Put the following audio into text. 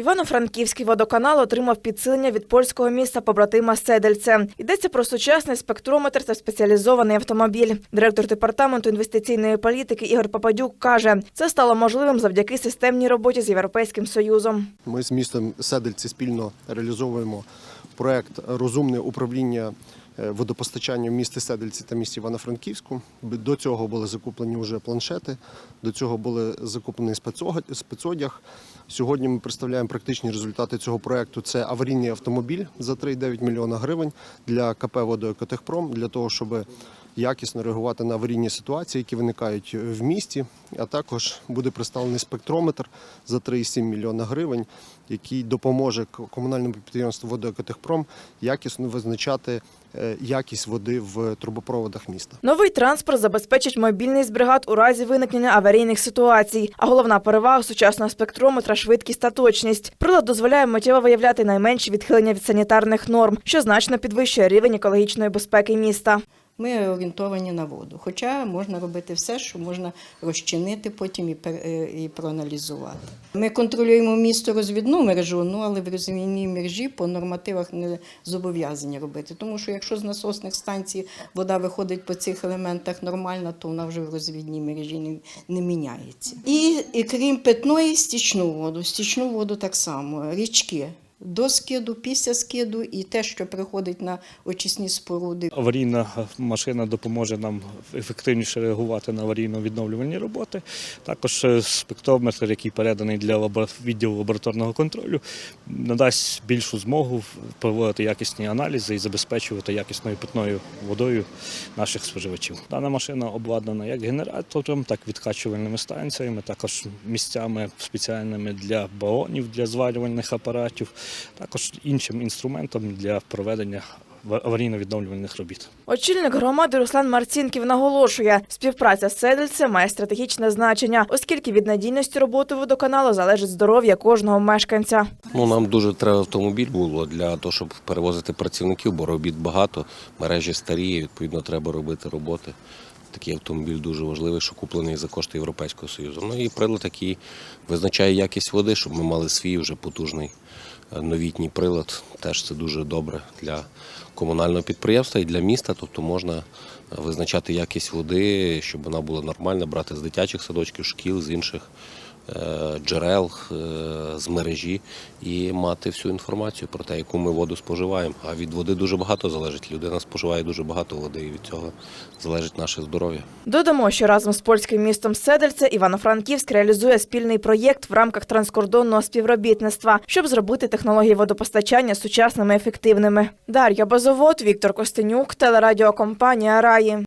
Івано-Франківський водоканал отримав підсилення від польського міста побратима Седельце. Йдеться про сучасний спектрометр та спеціалізований автомобіль. Директор департаменту інвестиційної політики Ігор Пападюк каже, це стало можливим завдяки системній роботі з Європейським Союзом. Ми з містом Седельці спільно реалізовуємо проект розумне управління водопостачання водопостачанням в місті Седельці та місті Івано-Франківську. До цього були закуплені вже планшети, до цього були закуплені спецодяг. Сьогодні ми представляємо практичні результати цього проекту. Це аварійний автомобіль за 3,9 мільйона гривень для КП «Водоекотехпром» для того, щоб якісно реагувати на аварійні ситуації, які виникають в місті. А також буде представлений спектрометр за 3,7 мільйона гривень, який допоможе комунальному підприємству «Водоекотехпром» якісно визначати е, якість води в трубопроводах міста. Новий транспорт забезпечить мобільність бригад у разі виникнення аварійних ситуацій. А головна перевага сучасного спектрометра швидкість та точність. Прилад дозволяє миттєво виявляти найменші відхилення від санітарних норм, що значно підвищує рівень екологічної безпеки міста. Ми орієнтовані на воду. Хоча можна робити все, що можна розчинити потім і, е, і проаналізувати. Ми контролюємо місто розвідну мережу, ну але в розвідній мережі по нормативах не зобов'язані робити. Тому що якщо з насосних станцій вода виходить по цих елементах нормально, то вона вже в розвідній мережі не, не міняється. І, і крім питної, стічну воду. Стічну воду так само, річки. До скиду, після скиду і те, що приходить на очисні споруди. Аварійна машина допоможе нам ефективніше реагувати на аварійно-відновлювальні роботи. Також е, спектрометр, який переданий для відділу лабораторного контролю, надасть більшу змогу проводити якісні аналізи і забезпечувати якісною питною водою наших споживачів. Дана машина обладнана як генератором, так і відкачувальними станціями, також місцями спеціальними для балонів, для зварювальних апаратів, також іншим інструментом для проведення аварійно-відновлювальних робіт. Очільник громади Руслан Марцінків наголошує, співпраця з Седельцем має стратегічне значення, оскільки від надійності роботи водоканалу залежить здоров'я кожного мешканця. Ну, нам дуже треба автомобіль було для того, щоб перевозити працівників, бо робіт багато, мережі старі, відповідно, треба робити роботи. Такий автомобіль дуже важливий, що куплений за кошти Європейського Союзу. Ну і прилад, який визначає якість води, щоб ми мали свій вже потужний е, новітній прилад. Теж це дуже добре для комунального підприємства і для міста. Тобто можна е, визначати якість води, щоб вона була нормальна, брати з дитячих садочків, шкіл, з інших джерел е, з мережі і мати всю інформацію про те, яку ми воду споживаємо. А від води дуже багато залежить. Людина споживає дуже багато води, і від цього залежить наше здоров'я. Додамо, що разом з польським містом Седельце Івано-Франківськ реалізує спільний проєкт в рамках транскордонного співробітництва, щоб зробити технології водопостачання сучасними ефективними. Дар'я Базовод, Віктор Костенюк, телерадіокомпанія Раї.